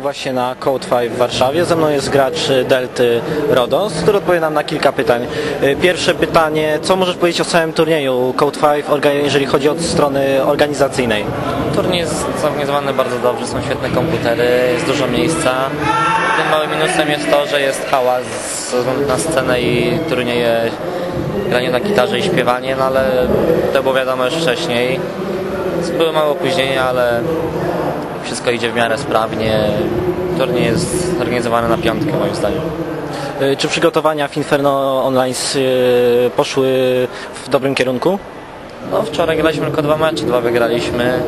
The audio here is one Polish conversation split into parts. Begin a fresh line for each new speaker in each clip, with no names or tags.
Właśnie na Code 5 w Warszawie. Ze mną jest gracz Delty Rodos, który odpowie nam na kilka pytań. Y, Pierwsze pytanie, co możesz powiedzieć o całym turnieju Code 5, orga- jeżeli chodzi od strony organizacyjnej?
Turniej jest zorganizowany bardzo dobrze, są świetne komputery, jest dużo miejsca. Tym małym minusem jest to, że jest hałas na scenę i turnieje granie na gitarze i śpiewanie, no ale to było wiadomo już wcześniej. Były małe opóźnienia, ale wszystko idzie w miarę sprawnie. Turniej jest organizowany na piątkę moim zdaniem.
Y, Czy przygotowania w Inferno Online y, poszły w dobrym kierunku?
No wczoraj graliśmy tylko dwa mecze, dwa wygraliśmy.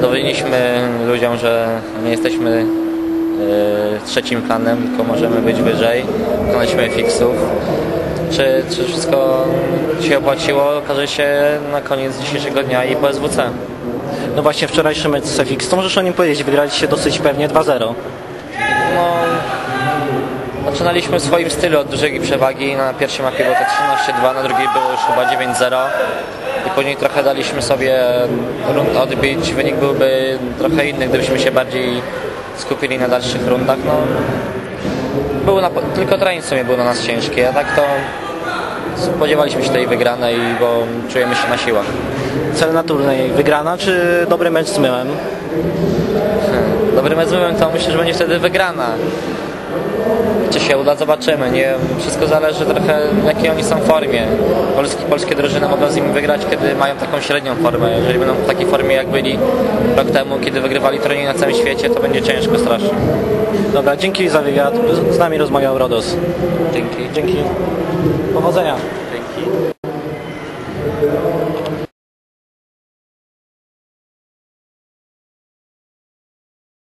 Dowiedzieliśmy ludziom, że nie jesteśmy e, trzecim planem, tylko możemy być wyżej. Dokonaliśmy fixów. Czy, czy wszystko się opłaciło, okaże się na koniec dzisiejszego dnia i po SWC.
No właśnie wczorajszy mecz z Cefix, to możesz o nim powiedzieć, wygraliście dosyć pewnie 2-0.
No, zaczynaliśmy w swoim stylu od dużej przewagi. Na pierwszej mapie było to 13-2, na drugiej było już chyba 9-0. I później trochę daliśmy sobie rund odbić. Wynik byłby trochę inny, gdybyśmy się bardziej skupili na dalszych rundach. No, był na, tylko trening w sumie był na nas ciężki, a tak to spodziewaliśmy się tej wygranej, bo czujemy się na siłach.
Cel na turniej wygrana, czy dobry mecz z myłem?
Dobrym mecz to myślę, że będzie wtedy wygrana. Czy się uda, zobaczymy. Nie, wszystko zależy trochę w jakiej oni są formie. Polski, polskie drużyny mogą z nimi wygrać, kiedy mają taką średnią formę. Jeżeli będą w takiej formie jak byli rok temu, kiedy wygrywali turniej na całym świecie, to będzie ciężko strasznie.
Dobra, dzięki za wywiad. Z nami rozmawiał Rodos.
Dzięki.
Dzięki. Powodzenia.
Dzięki.